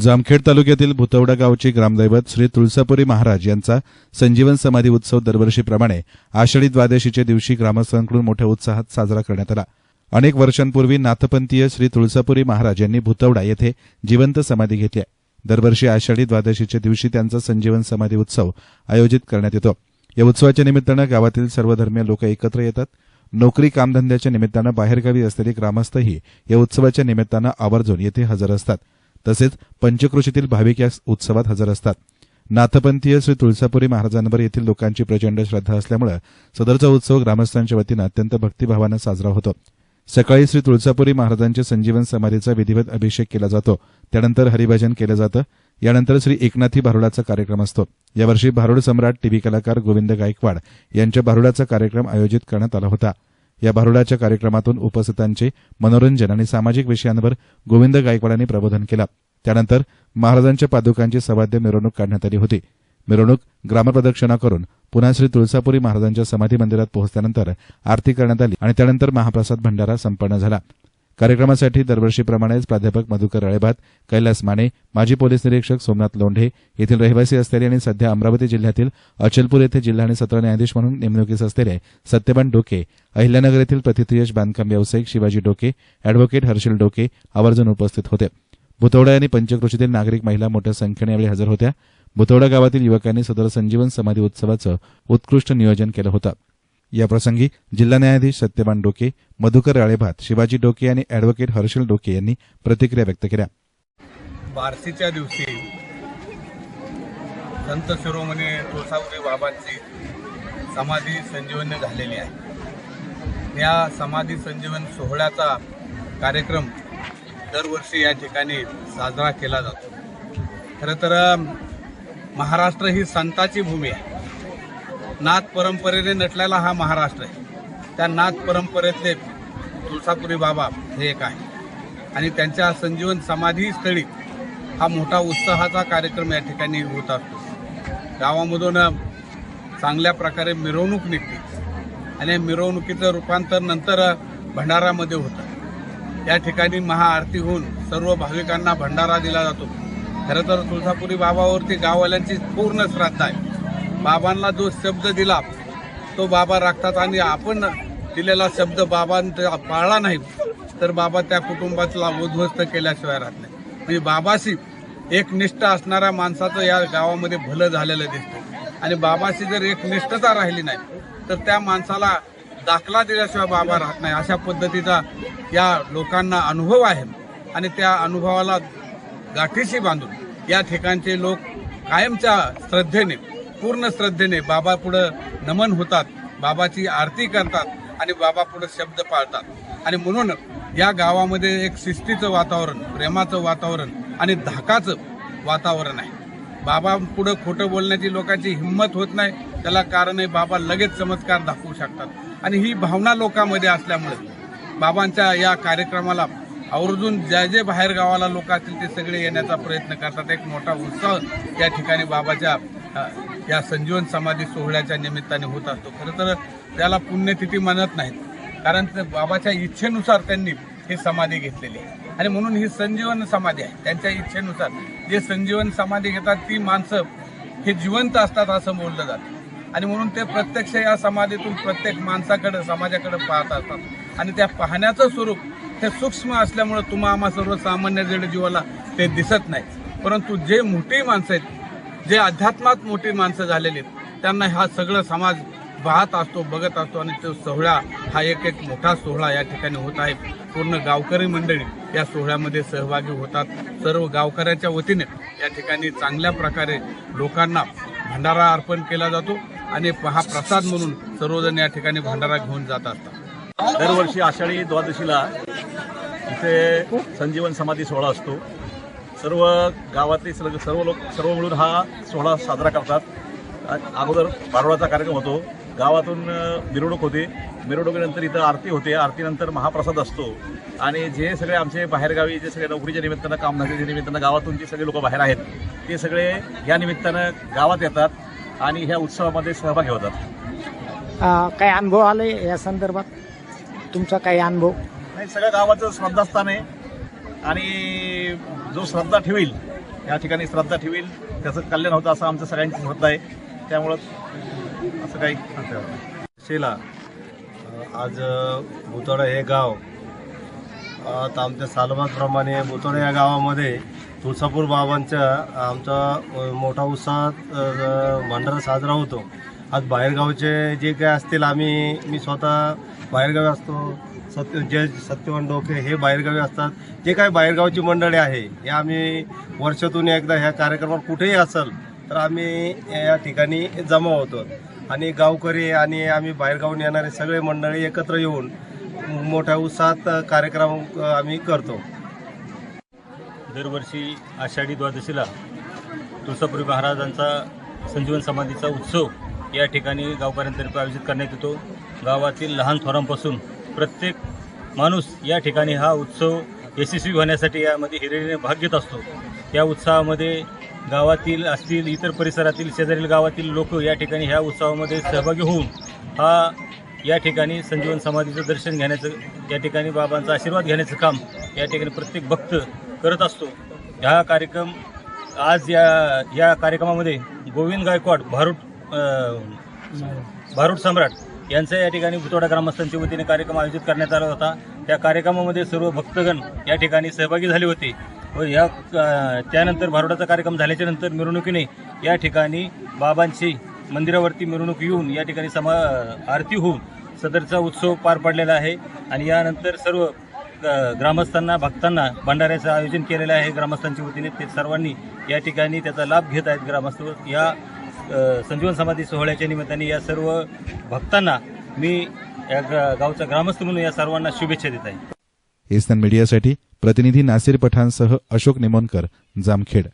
जामखेड तालुक्यातील भुतवडा गावचे ग्रामदैवत श्री तुळसापुरी महाराज यांचा संजीवन समाधी उत्सव दरवर्षीप्रमाणे आषाढी द्वादशीच्या दिवशी ग्रामस्थांकडून मोठ्या उत्साहात साजरा करण्यात आला. अनेक वर्षांपूर्वी नाथपंथीय श्री तुळसापुरी महाराज यांनी भुतवडा येथे जिवंत समाधी घेतली आहे. दरवर्षी आषाढी द्वादशीच्या दिवशी त्यांचा संजीवन समाधी उत्सव आयोजित करण्यात येतो. या उत्सवाच्या निमित्तानं गावातील सर्वधर्मीय लोक एकत्र येतात. नोकरी कामधंद्याच्या निमित्तानं बाहेरगावी असलेले ग्रामस्थही या उत्सवाच्या निमित्तानं आवर्जून येथे हजर असतात. तसेच पंचक्रोशीतील भाविक या उत्सवात हजर असतात. नाथपंथीय श्री तुळसापुरी महाराजांवर येथील लोकांची प्रचंड श्रद्धा असल्यामुळे सदरचा उत्सव ग्रामस्थांच्या वतीनं अत्यंत भक्तिभावानं साजरा होतो. सकाळी श्री तुळसापुरी महाराजांच्या संजीवन समाधीचा विधिवत अभिषेक केला जातो. त्यानंतर हरिभजन केलं जातं. यानंतर श्री एकनाथी भारुडाचा कार्यक्रम असतो. यावर्षी भारुड सम्राट टीव्ही कलाकार गोविंद गायकवाड यांच्या भारुडाचा कार्यक्रम आयोजित करण्यात आला होता. या भारुडाच्या कार्यक्रमातून उपस्थितांचे मनोरंजन आणि सामाजिक विषयांवर गोविंद गायकवाडांनी प्रबोधन केलं. त्यानंतर महाराजांच्या पादुकांची सवाद्य मिरवणूक काढण्यात आली होती. मिरवणूक ग्रामप्रदक्षिणा करून पुन्हा श्री तुळसापुरी महाराजांच्या समाधी मंदिरात पोहोचल्यानंतर आरती करण्यात आली आणि त्यानंतर महाप्रसाद भंडारा संपन्न झाला. कार्यक्रमासाठी दरवर्षीप्रमाणेच प्राध्यापक मधुकर अळेभात कैलास माने माजी पोलीस निरीक्षक सोमनाथ लोंढे येथील रहिवासी असलेले आणि सध्या अमरावती जिल्ह्यातील अचलपूर येथे जिल्हा आणि सत्र न्यायाधीश म्हणून नेमणुकीस असलेले सत्यवान डोके अहिल्यानगर येथील प्रतिथयश बांधकाम व्यावसायिक शिवाजी डोके अॅडव्होकेट हर्षल डोके आवर्जून उपस्थित होते. भुतवडा आणि पंचक्रोशीतील नागरिक महिला मोठ्या संख्येने यावेळी हजर होत्या. भुतवडा गावातील युवकांनी सदर संजीवन समाधी उत्सवाचं उत्कृष्ट नियोजन केलं होतं. याप्रसंगी जिल्हा न्यायाधीश सत्यवान डोके मधुकर राळेभात शिवाजी डोके आणि अॅडव्होकेट हर्षल डोके यांनी प्रतिक्रिया व्यक्त केल्या. बारसीच्या दिवशी संत शिरोमणी तुळसापुरी बाबांची समाधी संजीवनी झालेली आहे. या समाधी संजीवन सोहळ्याचा कार्यक्रम दरवर्षी या ठिकाणी साजरा केला जातो. खरं तर महाराष्ट्र ही संताची भूमी आहे. नाथ परंपरेने नटलेला हा महाराष्ट्र आहे. त्या नाथ परंपरेतले तुळसापुरी बाबा हे एक आहे. आणि त्यांच्या संजीवन समाधी स्थळी हा मोठा उत्साहाचा कार्यक्रम या ठिकाणी होत असतो. गावामधून चांगल्या प्रकारे मिरवणूक निघते. आणि मिरवणुकीचं रूपांतर नंतर भंडारामध्ये होतं. या ठिकाणी महाआरती होऊन सर्व भाविकांना भंडारा दिला जातो. खरं तर तुळसापुरी बाबावरती गाववाल्यांची पूर्ण श्रद्धा आहे. बाबांना जो शब्द दिला तो बाबा राखतात आणि आपण दिलेला शब्द बाबांचा पाळला नाही. तर बाबा त्या कुटुंबातला उद्ध्वस्त केल्याशिवाय राहत नाही. म्हणजे बाबाशी एक निष्ठ असणाऱ्या माणसाचं या गावामध्ये भलं झालेलं दिसतं. आणि बाबाशी जर एक निष्ठता राहिली नाही तर त्या माणसाला दाखला दिल्याशिवाय बाबा राहत नाही. अशा पद्धतीचा या लोकांना अनुभव आहे. आणि त्या अनुभवाला गाठीशी बांधून या ठिकाणचे लोक कायमच्या श्रद्धेने पूर्ण श्रद्धेने बाबा पुढं नमन होतात बाबाची आरती करतात आणि बाबा पुढे शब्द पाळतात. आणि म्हणून या गावामध्ये एक शिस्तीचं वातावरण प्रेमाचं वातावरण आणि धाकाचं वातावरण आहे. बाबा पुढं खोटं बोलण्याची लोकांची हिंमत होत नाही त्याला कारण आहे बाबा लगेच चमत्कार दाखवू शकतात. आणि ही भावना लोकांमध्ये असल्यामुळे बाबांच्या या कार्यक्रमाला आवर्जून ज्या जे बाहेर गावाला लोक असतील ते सगळे येण्याचा प्रयत्न करतात. एक मोठा उत्साह या ठिकाणी बाबाच्या या संजीवन समाधी सोहळ्याच्या निमित्ताने होत असतो. खरं तर त्याला पुण्यतिथी म्हणत नाहीत. कारण बाबाच्या इच्छेनुसार त्यांनी ही समाधी घेतलेली आहे. आणि म्हणून ही संजीवन समाधी आहे. त्यांच्या इच्छेनुसार जे संजीवन समाधी घेतात ती माणसं हे जिवंत असतात असं बोललं जातं. आणि म्हणून ते प्रत्यक्ष या समाधीतून प्रत्येक माणसाकडे समाजाकडे पाहत असतात. आणि त्या पाहण्याचं स्वरूप हे सूक्ष्म असल्यामुळं तुम्हा आम्हा सर्वसामान्य जड जीवाला ते दिसत नाही परंतु जे मोठी माणसं आहेत जे अध्यात्मात मोठी माणसं झालेली आहेत त्यांना हा सगळं समाज पाहत असतो बघत असतो आणि तो सोहळा हा एक एक मोठा सोहळा या ठिकाणी होत आहे. पूर्ण गावकरी मंडळी या सोहळ्यामध्ये सहभागी होतात. सर्व गावकऱ्याच्या वतीने या ठिकाणी चांगल्या प्रकारे लोकांना भंडारा अर्पण केला जातो आणि हा प्रसाद म्हणून सर्वजण या ठिकाणी भंडारा घेऊन जात असतात. दरवर्षी आषाढी द्वादशीला इथे संजीवन समाधी सोहळा असतो. सर्व गावातले सर्व सर्व लोक सर्व मिळून हा सोहळा साजरा करतात. अगोदर बारोडाचा कार्यक्रम होतो. गावातून मिरवणूक होते. मिरवणुकीनंतर इथं आरती होते. आरतीनंतर महाप्रसाद असतो. आणि जे सगळे आमचे बाहेरगावी जे सगळे नोकरीच्या निमित्तानं कामधंद्याच्या निमित्तानं गावातून जे सगळे लोक बाहेर आहेत ते सगळे या निमित्तानं गावात येतात आणि ह्या उत्सवामध्ये सहभागी होतात. काही अनुभव आले या संदर्भात? तुमचा काही अनुभव? नाही सगळ्या गावाचं श्रद्धास्थान आहे. आणि जो श्रद्धा ठेवील या ठिकाणी श्रद्धा ठेवील. त्याचं कल्याण होतं असं आमचं सगळ्यांची श्रद्धा आहे. त्यामुळं असं काही शेला आज भुतोडा हे गाव आता आमच्या सालबादप्रमाणे भुतोडा या गावामध्ये तुळसापूर बाबांच्या आमचा मोठा उत्साहात अ, भंडारा साजरा होतो. आज बाहेरगावचे जे काय असतील आम्ही मी स्वतः बाहेरगावी असतो. सत्य जय सत्यवान डोके हे बाहेरगावी असतात. जे काय बाहेरगावची मंडळी आहे हे आम्ही वर्षातून एकदा ह्या कार्यक्रमात कुठेही असेल तर आम्ही या ठिकाणी जमा होतो. आणि गावकरी आणि आम्ही बाहेरगावून येणारे सगळे मंडळी एकत्र येऊन मोठ्या उत्साहात कार्यक्रम आम्ही करतो. दरवर्षी आषाढी द्वादशीला तुळसापूर महाराजांचा संजीवन समाधीचा उत्सव या ठिकाणी गावकऱ्यांतर्फे आयोजित करण्यात येतो. गावातील लहान थोरांपासून प्रत्येक माणूस या ठिकाणी हा उत्सव यशस्वी होण्यासाठी यामध्ये हिरेने भाग घेत असतो. या उत्सवामध्ये गावातील असतील इतर परिसरातील शेजारील गावातील लोक या ठिकाणी ह्या उत्सवामध्ये सहभागी होऊन हा या ठिकाणी संजीवन समाधीचं दर्शन घेण्याचं या ठिकाणी बाबांचा आशीर्वाद घेण्याचं काम या ठिकाणी प्रत्येक भक्त करत असतो. हा कार्यक्रम आज या या कार्यक्रमामध्ये गोविंद गायकवाड भारूड भारूड सम्राट यांचा या ठिकाणी भुतोडा ग्रामस्थांच्या वतीने कार्यक्रम आयोजित करण्यात आला होता. त्या कार्यक्रमामध्ये सर्व भक्तगण या ठिकाणी सहभागी झाले होते. व या त्यानंतर भारुडाचा कार्यक्रम झाल्याच्यानंतर मिरवणुकीने या ठिकाणी बाबांची मंदिरावरती मिरवणूक येऊन या ठिकाणी समा आरती होऊन सदरचा उत्सव पार पडलेला आहे. आणि यानंतर सर्व ग्रामस्थांना भक्तांना भंडाऱ्याचं आयोजन केलेलं आहे. ग्रामस्थांच्या वतीने ते सर्वांनी या ठिकाणी त्याचा लाभ घेत आहेत. ग्रामस्थ या संजीवन समाधी सोहळ्याच्या निमित्ताने या सर्व भक्तांना मी या गावचा ग्रामस्थ म्हणून या सर्वांना शुभेच्छा देत आहे. एसन मीडियासाठी प्रतिनिधी नासिर पठाणसह अशोक निमोनकर जामखेड.